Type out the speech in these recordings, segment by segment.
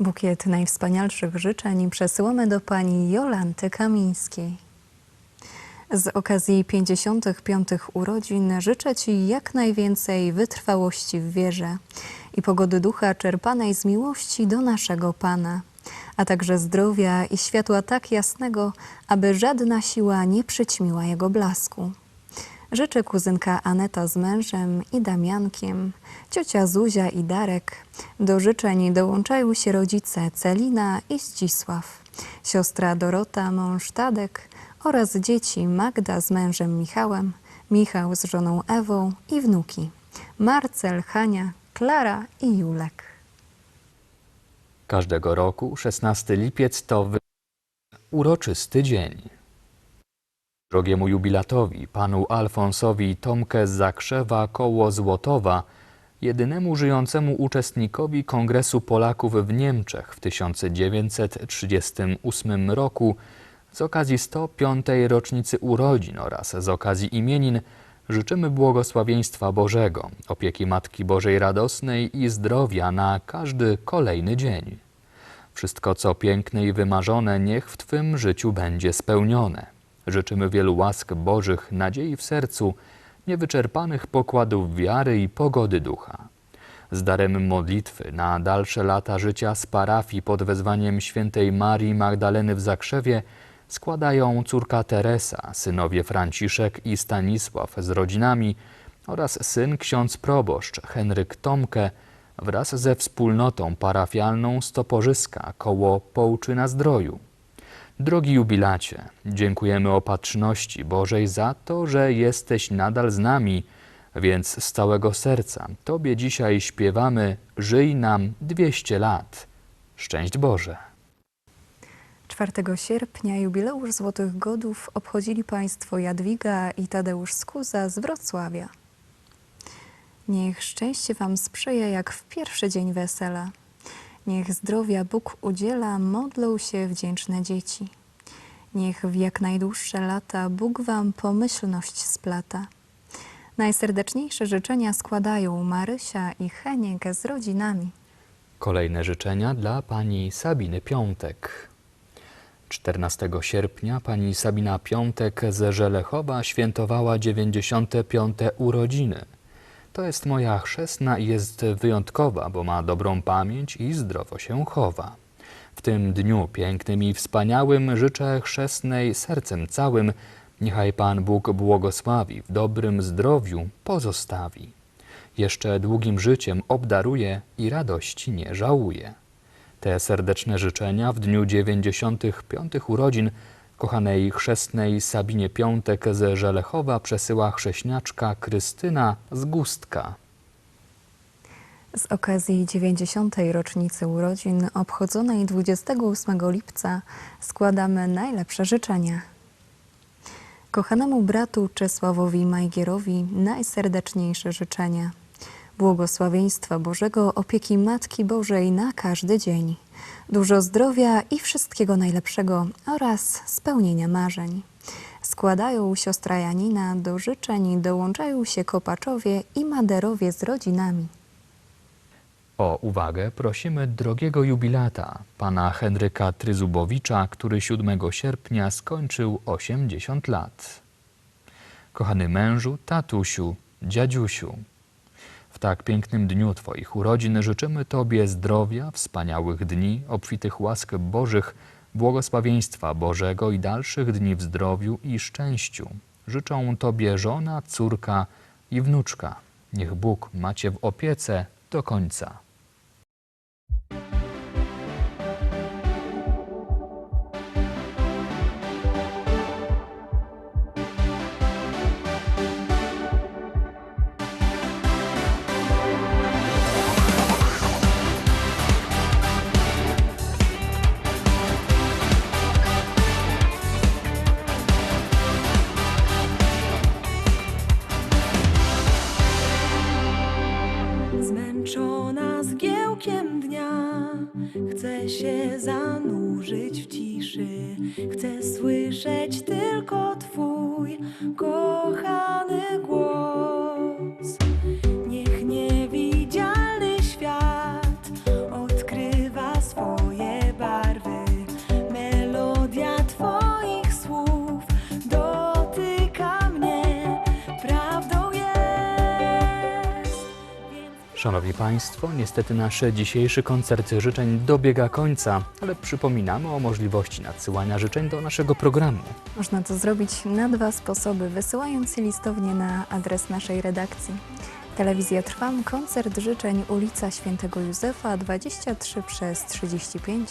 Bukiet najwspanialszych życzeń przesyłamy do pani Jolanty Kamińskiej. Z okazji 55. urodzin życzę Ci jak najwięcej wytrwałości w wierze i pogody ducha czerpanej z miłości do naszego Pana, a także zdrowia i światła tak jasnego, aby żadna siła nie przyćmiła jego blasku. Życzę kuzynka Aneta z mężem i Damiankiem, ciocia Zuzia i Darek. Do życzeń dołączają się rodzice Celina i Zdzisław, siostra Dorota, mąż Tadek oraz dzieci Magda z mężem Michałem, Michał z żoną Ewą i wnuki Marcel, Hania, Klara i Julek. Każdego roku 16 lipiec to uroczysty dzień. Drogiemu jubilatowi, panu Alfonsowi Tomkę z Zakrzewa koło Złotowa, jedynemu żyjącemu uczestnikowi Kongresu Polaków w Niemczech w 1938 roku, z okazji 105. rocznicy urodzin oraz z okazji imienin życzymy błogosławieństwa Bożego, opieki Matki Bożej Radosnej i zdrowia na każdy kolejny dzień. Wszystko, co piękne i wymarzone, niech w Twym życiu będzie spełnione. Życzymy wielu łask Bożych, nadziei w sercu, niewyczerpanych pokładów wiary i pogody ducha. Z darem modlitwy na dalsze lata życia z parafii pod wezwaniem świętej Marii Magdaleny w Zakrzewie składają córka Teresa, synowie Franciszek i Stanisław z rodzinami oraz syn ksiądz proboszcz Henryk Tomke wraz ze wspólnotą parafialną Stoporzyska koło Połczyna Zdroju. Drogi jubilacie, dziękujemy opatrzności Bożej za to, że jesteś nadal z nami, więc z całego serca Tobie dzisiaj śpiewamy Żyj nam 200 lat. Szczęść Boże! 4 sierpnia jubileusz Złotych Godów obchodzili Państwo Jadwiga i Tadeusz Skuza z Wrocławia. Niech szczęście Wam sprzyja jak w pierwszy dzień wesela. Niech zdrowia Bóg udziela, modlą się wdzięczne dzieci. Niech w jak najdłuższe lata Bóg Wam pomyślność splata. Najserdeczniejsze życzenia składają Marysia i Heniek z rodzinami. Kolejne życzenia dla pani Sabiny Piątek. 14 sierpnia pani Sabina Piątek ze Żelechowa świętowała 95. urodziny. To jest moja chrzestna i jest wyjątkowa, bo ma dobrą pamięć i zdrowo się chowa. W tym dniu pięknym i wspaniałym życzę chrzestnej sercem całym, niechaj Pan Bóg błogosławi, w dobrym zdrowiu pozostawi. Jeszcze długim życiem obdaruje i radości nie żałuje. Te serdeczne życzenia w dniu 95. urodzin kochanej chrzestnej Sabinie Piątek ze Żelechowa przesyła chrześniaczka Krystyna z Gustka. Z okazji 90. rocznicy urodzin obchodzonej 28 lipca składamy najlepsze życzenia. Kochanemu bratu Czesławowi Majgierowi najserdeczniejsze życzenia. Błogosławieństwa Bożego, opieki Matki Bożej na każdy dzień. Dużo zdrowia i wszystkiego najlepszego oraz spełnienia marzeń. Składają siostra Janina do życzeń, dołączają się Kopaczowie i Maderowie z rodzinami. O uwagę prosimy drogiego jubilata, pana Henryka Tryzubowicza, który 7 sierpnia skończył 80 lat. Kochany mężu, tatusiu, dziadziusiu, w tak pięknym dniu Twoich urodzin życzymy Tobie zdrowia, wspaniałych dni, obfitych łask Bożych, błogosławieństwa Bożego i dalszych dni w zdrowiu i szczęściu. Życzą Tobie żona, córka i wnuczka. Niech Bóg macie w opiece do końca. Się zanurzyć w ciszy. Chcę słyszeć tylko Twój kochany głos. Szanowni Państwo, niestety nasz dzisiejszy koncert życzeń dobiega końca, ale przypominamy o możliwości nadsyłania życzeń do naszego programu. Można to zrobić na dwa sposoby, wysyłając listownie na adres naszej redakcji. Telewizja Trwam, koncert życzeń ulica Świętego Józefa 23 przez 35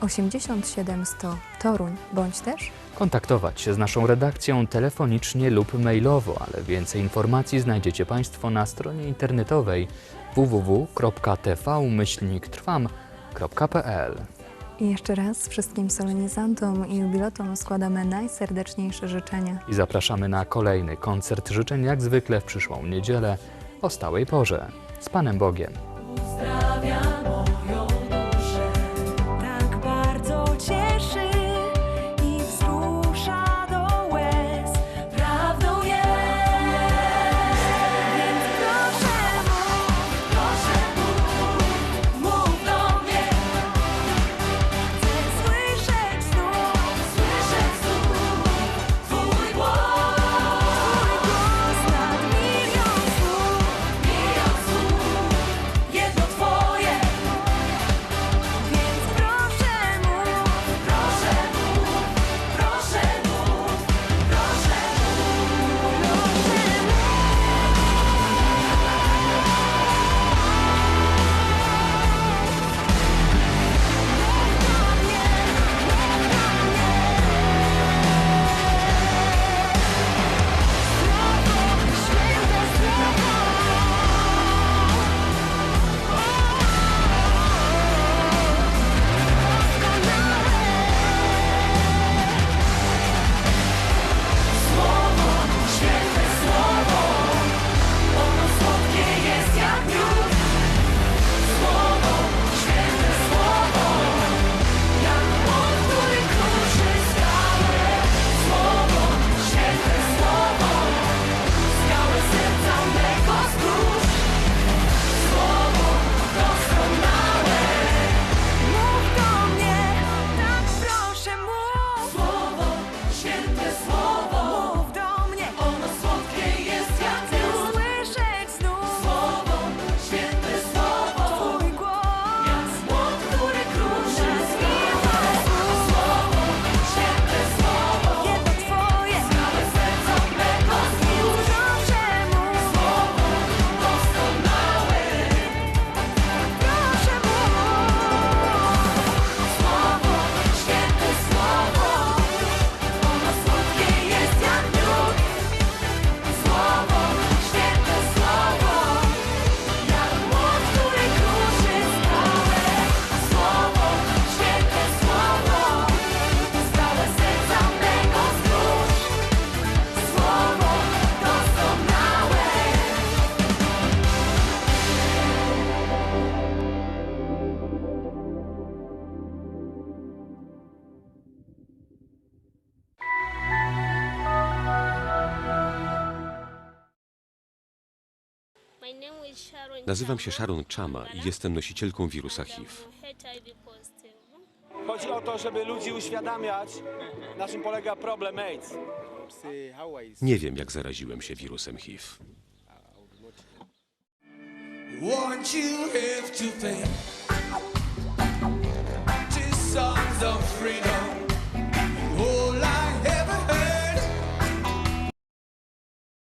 87 100 Toruń, bądź też Kontaktować się z naszą redakcją telefonicznie lub mailowo, ale więcej informacji znajdziecie Państwo na stronie internetowej www.tv-trwam.pl. I jeszcze raz wszystkim solenizantom i jubilatom składamy najserdeczniejsze życzenia. I zapraszamy na kolejny koncert życzeń, jak zwykle w przyszłą niedzielę o stałej porze. Z Panem Bogiem. Nazywam się Sharon Chama i jestem nosicielką wirusa HIV. Chodzi o to, żeby ludzi uświadamiać, na czym polega problem AIDS. Nie wiem, jak zaraziłem się wirusem HIV. Won't you have to pay to songs of freedom?